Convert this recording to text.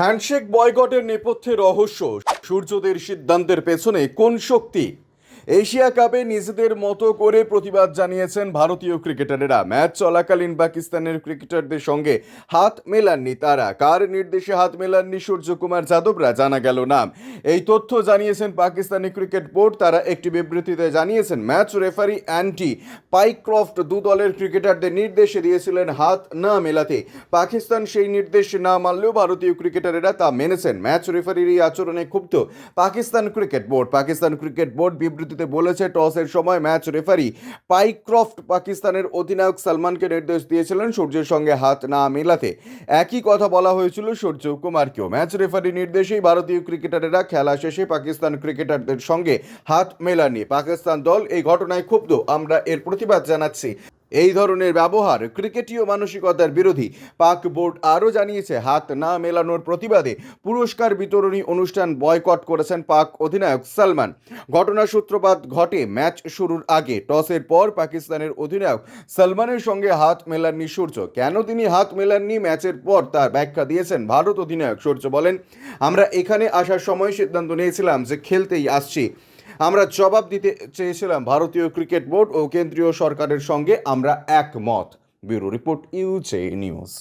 Handshake বয়কটের নেপথ্যে রহস্য। সূর্যদের সিদ্ধান্তের পেছনে কোন শক্তি? এশিয়া কাপে নিজেদের মতো করে প্রতিবাদ জানিয়েছেন ভারতীয় ক্রিকেটারেরা। ম্যাচ চলাকালীন পাকিস্তানের ক্রিকেটারদের সঙ্গে হাত মেলাননি তারা। কার নির্দেশে হাত মেলাননি সূর্যকুমার যাদবরা জানা গেল না এই তথ্য জানিয়েছেন পাকিস্তানি ক্রিকেট বোর্ড। তারা একটি বিবৃতিতে জানিয়েছেন, ম্যাচ রেফারি অ্যান্টি পাইক্রফট দু দলের ক্রিকেটারদের নির্দেশে দিয়েছিলেন হাত না মেলাতে। পাকিস্তান সেই নির্দেশ না মানলেও ভারতীয় ক্রিকেটারেরা তা মেনেছেন। ম্যাচ রেফারির এই আচরণে ক্ষুব্ধ Pakistan cricket board. Pakistan cricket board বিবৃতিতে বলেছে, টসের সময় ম্যাচ রেফারি পাইক্রফট পাকিস্তানের অধিনায়ক সালমানকে নির্দেশ দিয়েছিলেন সূর্যের সঙ্গে হাত না মেলাতে। একই কথা বলা হয়েছিল সূর্য কুমারকেও। ম্যাচ রেফারি নির্দেশেই ভারতীয় ক্রিকেটারেরা খেলা শেষে পাকিস্তান ক্রিকেটারদের সঙ্গে হাত মেলানি পাকিস্তান দল এই ঘটনায় ক্ষুব্ধ। আমরা এর প্রতিবাদ জানাচ্ছি। এই ধরনের ব্যবহার ক্রিকেটীয় মানসিকতার বিরোধী। পাক বোর্ড আরও জানিয়েছে, হাত না মেলানোর প্রতিবাদে পুরস্কার বিতরণী অনুষ্ঠান বয়কট করেছেন পাক অধিনায়ক সালমান। ঘটনার সূত্রপাত ঘটে ম্যাচ শুরুর আগে। টসের পর পাকিস্তানের অধিনায়ক সালমানের সঙ্গে হাত মেলাননি সূর্য। কেন তিনি হাত মেলাননি ম্যাচের পর তার ব্যাখ্যা দিয়েছেন ভারত অধিনায়ক সূর্য বলেন, আমরা এখানে আসার সময় সিদ্ধান্ত নিয়েছিলাম যে খেলতেই আসছি। আমরা জবাব দিতে চেয়েছিলাম ভারতীয় ক্রিকেট বোর্ড ও কেন্দ্রীয় সরকারের সঙ্গে, আমরা একমত। Bureau report UJ news.